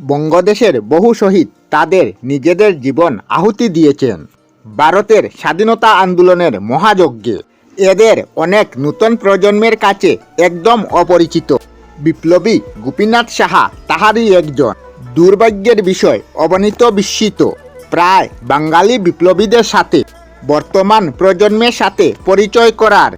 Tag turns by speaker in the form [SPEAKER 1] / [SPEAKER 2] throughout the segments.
[SPEAKER 1] বঙ্গদেশের বহু শহীদ তাদের নিজেদের জীবন আহুতি দিয়েছেন। ভারতের স্বাধীনতা আন্দোলনের মহাযজ্ঞে এদের অনেক নূতন প্রজন্মের কাছে একদম অপরিচিত। বিপ্লবী গোপীনাথ সাহা তাহারই একজন। দুর্ভাগ্যের বিষয়, অবনীত বিস্মিত। প্রায় বাঙালি বিপ্লবীদের সাথে, বর্তমান প্রজন্মের সাথে পরিচয় করার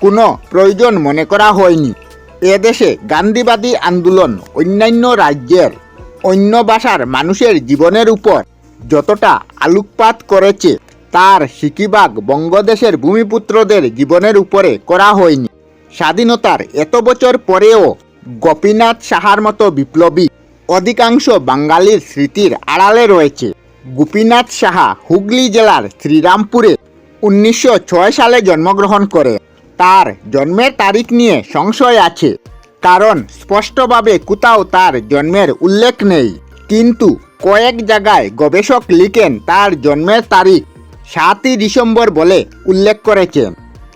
[SPEAKER 1] কোনো প্রয়োজন মনে করা হয়নি। এদেশে গান্ধীবাদী আন্দোলন অন্যান্য রাজ্যের অন্য ভাষার মানুষের জীবনের উপর যতটা আলোকপাত করেছে, তার সিকিবাগ বঙ্গদেশের ভূমিপুত্রদের জীবনের উপরে করা হয়নি। স্বাধীনতার এত বছর পরেও গোপীনাথ সাহার মতো বিপ্লবী অধিকাংশ বাঙালির স্মৃতির আড়ালে রয়েছে। গোপীনাথ সাহা হুগলি জেলার শ্রীরামপুরে উনিশশো ছয় সালে জন্মগ্রহণ করে। তার জন্মের তারিখ নিয়ে সংশয় আছে। কারণ স্পষ্টভাবে কোথাও তার জন্মের উল্লেখ নেই। কিন্তু কয়েক জায়গায় গবেষক লিখেন তার জন্মের তারিখ সাতই ডিসেম্বর বলে উল্লেখ করেছেন।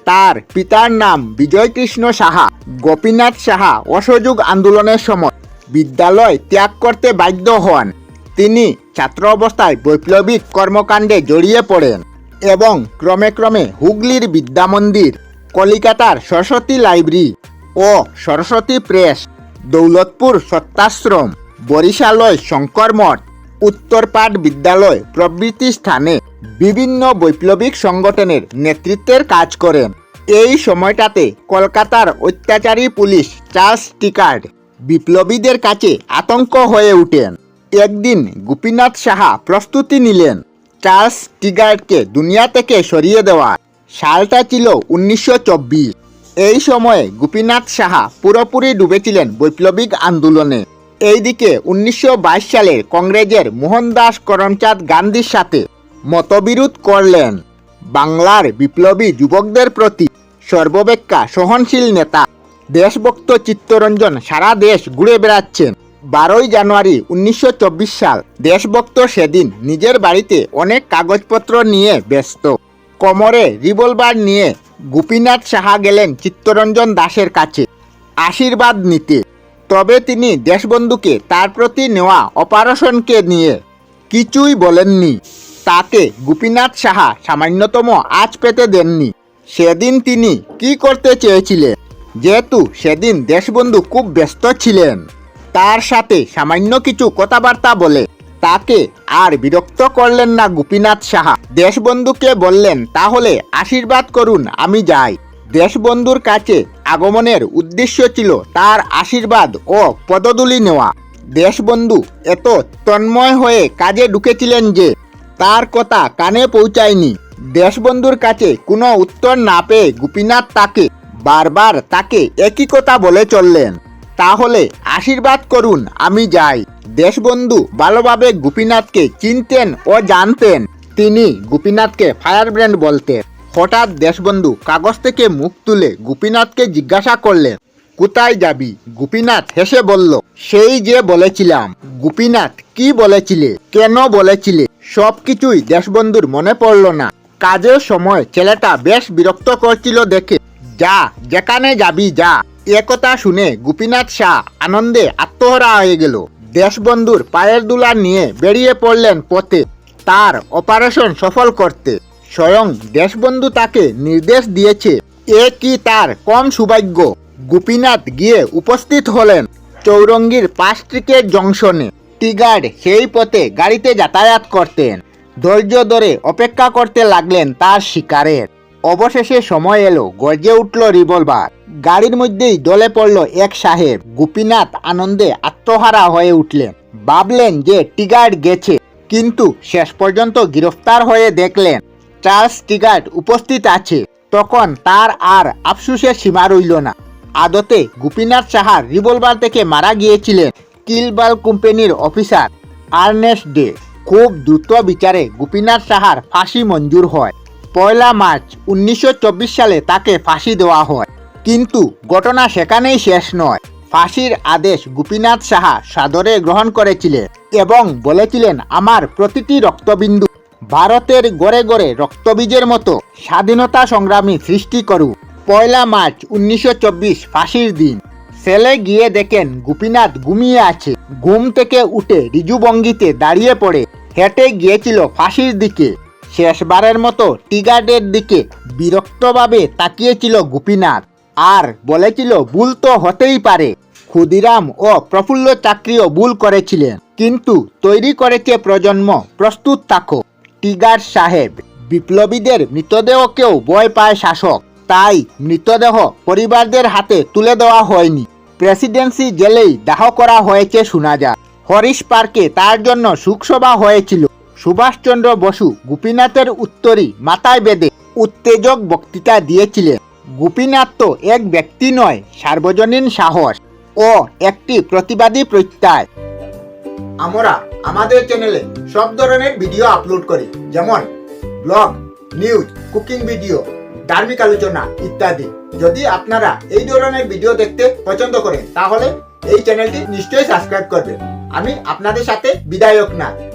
[SPEAKER 1] তার পিতার নাম বিজয়কৃষ্ণ সাহা, গোপীনাথ সাহা অসহযোগ আন্দোলনের সময় বিদ্যালয় ত্যাগ করতে বাধ্য হন। তিনি ছাত্র অবস্থায় বৈপ্লবিক কর্মকাণ্ডে জড়িয়ে পড়েন এবং ক্রমে ক্রমে হুগলির বিদ্যামন্দির, কলিকাতার সরস্বতী লাইব্রেরি ও সরস্বতী প্রেস, দৌলতপুর সত্যাশ্রম, বরিশালয় শঙ্কর মঠ, উত্তরপাট বিদ্যালয় প্রভৃতি স্থানে বিভিন্ন বৈপ্লবিক সংগঠনের নেতৃত্বের কাজ করেন। এই সময়টাতে কলকাতার অত্যাচারী পুলিশ চার্লস টিকার্ড বিপ্লবীদের কাছে আতঙ্ক হয়ে উঠেন একদিন গোপীনাথ সাহা প্রস্তুতি নিলেন চার্লস টিগার্ডকে দুনিয়া থেকে সরিয়ে দেওয়ার। সালটা ছিল উনিশশো চব্বিশ। এই সময়ে গোপীনাথ সাহা পুরোপুরি ডুবেছিলেন বৈপ্লবিক আন্দোলনে। এইদিকে উনিশশো সালের কংগ্রেসের মোহনদাস করমচাঁদ গান্ধীর সাথে মতবিরোধ করলেন। বাংলার বিপ্লবী যুবকদের প্রতি সর্ববেক্ষা সহনশীল নেতা দেশভক্ত চিত্তরঞ্জন সারা দেশ ঘুরে বেড়াচ্ছেন। বারোই জানুয়ারি উনিশশো চব্বিশ সাল দেশভক্ত সেদিন নিজের বাড়িতে অনেক কাগজপত্র নিয়ে ব্যস্ত। কোমরে রিভলভার নিয়ে গোপীনাথ সাহা গেলেন চিত্তরঞ্জন দাসের কাছে। আশীর্বাদ নিতে। তবে তিনি দেশবন্ধুকে তার প্রতি নেওয়া অপারেশনকে নিয়ে কিছুই বলেননি। তাকে গোপীনাথ সাহা সামান্যতম আজ পেতে দেননি। সেদিন তিনি কি করতে চেয়েছিলেন? যেহেতু সেদিন দেশবন্ধু খুব ব্যস্ত ছিলেন। তার সাথে সামান্য কিছু কথাবার্তা বলে তাকে আর বিরক্ত করলেন না গোপীনাথ সাহা। দেশবন্ধুকে বললেন, তাহলে আশীর্বাদ করুন, আমি যাই। দেশবন্ধুর কাছে আগমনের উদ্দেশ্য ছিল তার আশীর্বাদ ও পদদুলি নেওয়া। দেশবন্ধু এত তন্ময় হয়ে কাজে ঢুকেছিলেন যে তার কথা কানে পৌঁছায়নি। দেশবন্ধুর কাছে কোনো উত্তর না পেয়ে গোপীনাথ তাকে বারবার তাকে একই কথা বলে চললেন, তাহলে আশীর্বাদ করুন, আমি যাই। দেশবন্ধু ভালোভাবে গোপীনাথকে চিনতেন ও জানতেন। তিনি গোপীনাথকে ফায়ার ব্র্যান্ড বলতেন হঠাৎ দেশবন্ধু কাগজ থেকে মুখ তুলে গোপীনাথকে জিজ্ঞাসা করলেন, কোথায় যাবি? গোপীনাথ হেসে বলল, সেই যে বলেছিলাম, গোপীনাথ কি বলেছিলে, কেন বলেছিলে সব কিছুই দেশবন্ধুর মনে পড়ল না। কাজের সময় ছেলেটা বেশ বিরক্ত করছিল দেখে, যা, যেখানে যাবি যা। একথা শুনে গোপীনাথ শাহ আনন্দে আত্মহরা হয়ে গেল। দেশবন্ধুর পায়ের দুলা নিয়ে বেরিয়ে পড়লেন পথে। তার অপারেশন সফল করতে স্বয়ং দেশবন্ধু তাকে নির্দেশ দিয়েছে। এ কি তার কম সৌভাগ্য? গোপীনাথ গিয়ে উপস্থিত হলেন চৌরঙ্গীর পাঁচট্রিকের জংশনে। টিগার্ড সেই পথে গাড়িতে যাতায়াত করতেন। ধৈর্য ধরে অপেক্ষা করতে লাগলেন তার শিকারের। অবশেষে সময় এলো, গর্জে উঠল রিভলভার গাড়ির মধ্যেই দলে পড়ল এক সাহেব। গোপীনাথ আনন্দে আত্মহারা হয়ে উঠলেন। ভাবলেন যে টিগার্ড গেছে, কিন্তু শেষ পর্যন্ত গ্রেফতার হয়ে দেখলেন চার্লস টিগার্ড উপস্থিত আছে। তখন তার আর আফসুসের সীমা রইল না। আদতে গোপীনাথ সাহার রিভলভার থেকে মারা গিয়েছিলেন কিলবাল কোম্পানির অফিসার আর্নেস্ট ডে। খুব দ্রুত বিচারে গোপীনাথ সাহার ফাঁসি মঞ্জুর হয়। পয়লা মার্চ উনিশশো চব্বিশ সালে তাকে ফাঁসি দেওয়া হয়। কিন্তু ঘটনা সেখানেই শেষ নয়। ফাঁসির আদেশ গোপীনাথ সাহা সাদরে গ্রহণ করেছিলেন এবং বলেছিলেন, আমার প্রতিটি রক্তবিন্দু ভারতের গড়ে গড়ে রক্তবীজের মতো স্বাধীনতা সংগ্রামী সৃষ্টি করুক। পয়লা মার্চ উনিশশো চব্বিশ ফাঁসির দিন। সেলে গিয়ে দেখেন গোপীনাথ ঘুমিয়ে আছে। ঘুম থেকে উঠে রিজু ভঙ্গিতে দাঁড়িয়ে পড়ে। হেঁটে গিয়েছিল ফাঁসির দিকে। শেষবারের মতো টিগার্ডের দিকে বিরক্তভাবে তাকিয়েছিল গোপীনাথ। আর বলেছিল, ভুল তো হতেই পারে। ক্ষুদিরাম ও প্রফুল্ল চাকরিও ভুল করেছিলেন। কিন্তু তৈরি করেছে প্রজন্ম, প্রস্তুত থাকো। টিগার সাহেব, বিপ্লবীদের মৃতদেহকেও ভয় পায় শাসক। তাই মৃতদেহ পরিবারদের হাতে তুলে দেওয়া হয়নি। প্রেসিডেন্সি জেলেই দাহ করা হয়েছে শোনা যায়। হরিশ পার্কে তার জন্য শোকসভা হয়েছিল। সুভাষচন্দ্র বসু গোপীনাথের উত্তরই মাথায় বেঁধে উত্তেজক বক্তৃতা দিয়েছিলেন। গোপীনাথ তো এক ব্যক্তি নয়, সার্বজনীন সাহস ও একটি প্রতিবাদী প্রত্যয়। আমরা আমাদের চ্যানেলে সব ধরনের ভিডিও আপলোড করি, যেমন ব্লগ নিউজ কুকিং ভিডিও ধার্মিক আলোচনা ইত্যাদি। যদি আপনারা এই ধরনের ভিডিও দেখতে পছন্দ করেন, তাহলে এই চ্যানেলটি নিশ্চয়ই সাবস্ক্রাইব করবেন। আমি আপনাদের সাথে বিদায়ক না।